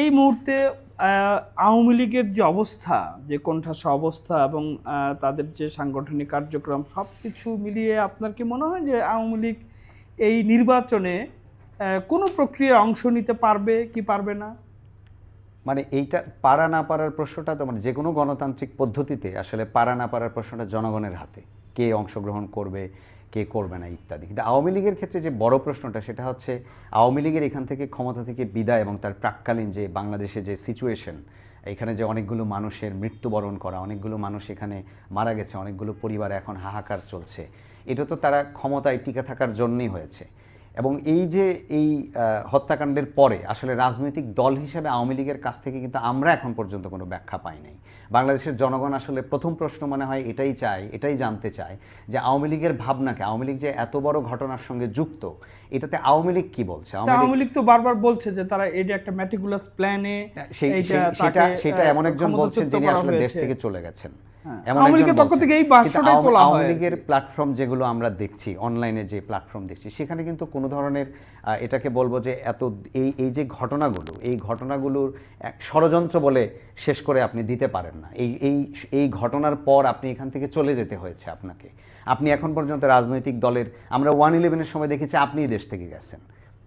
এই মুহূর্তে আওয়ামী লীগের যে অবস্থা, যে কোণঠাসা অবস্থা এবং তাদের যে সাংগঠনিক কার্যক্রম সব কিছু মিলিয়ে আপনার কি মনে হয় যে আওয়ামী লীগ এই নির্বাচনে কোনো প্রক্রিয়ায় অংশ নিতে পারবে কি পারবে না? মানে এইটা পারা না পারার প্রশ্নটা তো মানে যে কোনো গণতান্ত্রিক পদ্ধতিতে আসলে পারা না পারার প্রশ্নটা জনগণের হাতে। কে অংশগ্রহণ করবে কে করবে না ইত্যাদি। কিন্তু আওয়ামী লীগের ক্ষেত্রে যে বড় প্রশ্নটা, সেটা হচ্ছে আওয়ামী লীগের এখান থেকে ক্ষমতা থেকে বিদায় এবং তার প্রাককালীন যে বাংলাদেশে যে সিচুয়েশন এখানে যে অনেকগুলো মানুষের মৃত্যুবরণ করা, অনেকগুলো মানুষ এখানে মারা গেছে, অনেকগুলো পরিবার এখন হাহাকার চলছে, এটা তো তারা ক্ষমতায় টিকে থাকার জন্যই হয়েছে। এবং এই যে এই হত্যাকাণ্ডের পরে আসলে রাজনৈতিক দল হিসেবে আওয়ামী লীগের কাছ থেকে কিন্তু আমরা এখন পর্যন্ত কোনো ব্যাখ্যা পাই নাই। বাংলাদেশের জনগণ আসলে প্রথম প্রশ্ন মনে হয় এটাই চায় এটাই জানতে চায় যে আওয়ামী লীগের ভাবনাকে আওয়ামী লীগ যে এত বড় ঘটনার সঙ্গে যুক্ত এটাতে আওয়ামী লীগ কি বলছে? আওয়ামী লীগ তো বারবার বলছে যে তারা এটা একটা ম্যাটিকুলাস প্ল্যানে সেটা সেটা এমন একজন বলছেন যিনি আসলে দেশ থেকে চলে গেছেন। আওয়ামী একজন লীগের পক্ষ। থেকে এই আওয়ামী- তোলা হয়। আওয়ামী। লীগের প্ল্যাটফর্ম যেগুলো আমরা দেখছি অনলাইনে যে প্ল্যাটফর্ম দেখছি সেখানে কিন্তু কোনো ধরনের এটাকে বলব যে এত এই এই যে ঘটনাগুলো এই ঘটনাগুলোর ষড়যন্ত্র বলে শেষ করে আপনি দিতে পারেন না। এই এই এই ঘটনার পর আপনি এখান থেকে চলে যেতে হয়েছে আপনাকে। আপনি এখন পর্যন্ত রাজনৈতিক দলের আমরা ওয়ান ইলেভেনের সময় দেখেছি আপনিই দেশ থেকে গেছেন।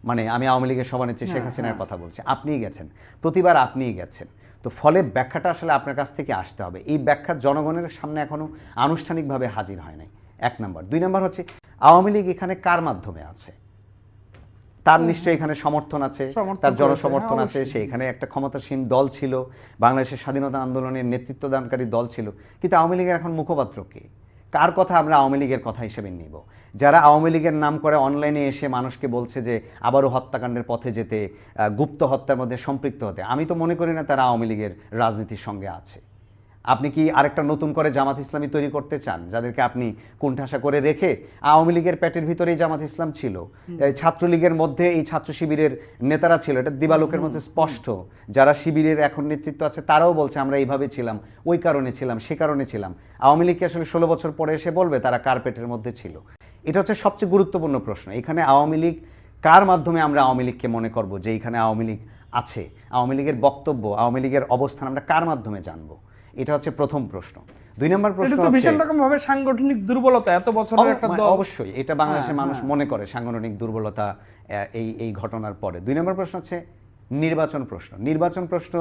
মানে আমি আওয়ামী লীগের সভানেত্রী শেখ হাসিনার কথা বলছি আপনিই গেছেন। প্রতিবার আপনিই গেছেন। তো ফলে ব্যাখ্যাটা আসলে আপনার কাছ থেকে আসতে হবে। এই ব্যাখ্যা জনগণের সামনে এখনও আনুষ্ঠানিকভাবে হাজির হয় নাই। এক নম্বর। দুই নম্বর হচ্ছে আওয়ামী লীগ এখানে কার মাধ্যমে আছে? তার নিশ্চয়ই এখানে সমর্থন আছে তার জনসমর্থন হ্যাঁ, আছে সে এখানে একটা ক্ষমতাসীন দল ছিল বাংলাদেশের স্বাধীনতা আন্দোলনের নেতৃত্ব দানকারী দল ছিল। কিন্তু আওয়ামী লীগের এখন মুখপাত্র কে? কার কথা আমরা আওয়ামী লীগের কথা হিসেবে নিব? যারা আওয়ামী লীগের নাম করে অনলাইনে এসে মানুষকে বলছে যে, আবারও হত্যাকাণ্ডের পথে যেতে গুপ্ত হত্যার মধ্যে সম্পৃক্ত হতে, আমি তো মনে করি না তারা আওয়ামী লীগের রাজনীতির সঙ্গে আছে। আপনি কি আরেকটা নতুন করে জামাত ইসলামী তৈরি করতে চান? যাদেরকে আপনি কুণ্ঠাসা করে রেখে আওয়ামী লীগের পেটের ভিতরেই জামাত ইসলাম ছিল। এই ছাত্রলীগের মধ্যে এই ছাত্র শিবিরের নেতারা ছিল। এটা দিবালোকের মধ্যে স্পষ্ট। যারা শিবিরের এখন নেতৃত্ব আছে তারাও বলছে আমরা এইভাবে ছিলাম ওই কারণে ছিলাম সে কারণে ছিলাম। আওয়ামী লীগকে আসলে ষোলো বছর পরে এসে বলবে তারা কার পেটের মধ্যে ছিল? এটা হচ্ছে সবচেয়ে গুরুত্বপূর্ণ প্রশ্ন। এখানে আওয়ামী লীগ কার মাধ্যমে আমরা আওয়ামী লীগকে মনে করব যে এখানে আওয়ামী লীগ আছে? আওয়ামী লীগের বক্তব্য আওয়ামী লীগের অবস্থান আমরা কার মাধ্যমে জানব? এটা হচ্ছে প্রথম প্রশ্ন। দুই নম্বর প্রশ্ন হচ্ছে ভীষণ রকম ভাবে সাংগঠনিক দুর্বলতা এত বছরের একটা দল। অবশ্যই এটা বাংলাদেশের মানুষ মনে করে সাংগঠনিক দুর্বলতা এই এই ঘটনার পরে। দুই নম্বর প্রশ্ন হচ্ছে নির্বাচন প্রশ্ন। নির্বাচন প্রশ্ন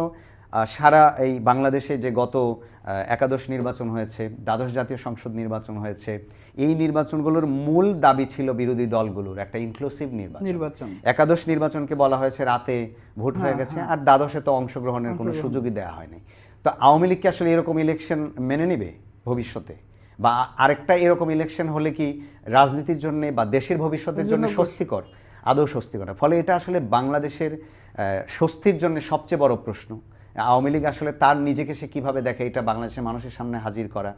সারা এই বাংলাদেশে যে গত একাদশ নির্বাচন হয়েছে দ্বাদশ জাতীয় সংসদ নির্বাচন হয়েছে এই নির্বাচনগুলোর মূল দাবি ছিল বিরোধী দলগুলোর একটা ইনক্লুসিভ নির্বাচন। নির্বাচন। একাদশ নির্বাচনকে বলা হয়েছে রাতে ভোট হয়ে গেছে আর দ্বাদশে তো অংশগ্রহণের কোনো সুযোগই দেওয়া হয়নি। তো আওয়ামী লীগ কি আসলে এরকম ইলেকশন মেনে নেবে ভবিষ্যতে? বা আরেকটা এরকম ইলেকশন হলে কি রাজনীতির জন্য বা দেশের ভবিষ্যতের জন্য স্বস্তিকর? আদৌ স্বস্তিকর না। ফলে এটা আসলে বাংলাদেশের স্বস্তির জন্য সবচেয়ে বড় প্রশ্ন। আওয়ামী লীগ আসলে তার নিজেকে সে কীভাবে দেখে এটা বাংলাদেশের মানুষের সামনে হাজির করা।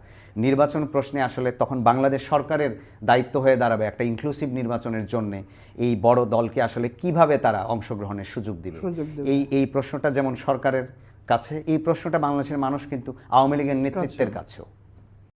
নির্বাচন প্রশ্নে আসলে তখন বাংলাদেশ সরকারের দায়িত্ব হয়ে দাঁড়াবে একটা ইনক্লুসিভ নির্বাচনের জন্য। এই বড় দলকে আসলে কীভাবে তারা অংশগ্রহণের সুযোগ দিবে। এই এই প্রশ্নটা যেমন সরকারের কাছে। এই প্রশ্নটা বাংলাদেশের মানুষ কিন্তু আওয়ামী লীগের নেতৃত্বের কাছেও।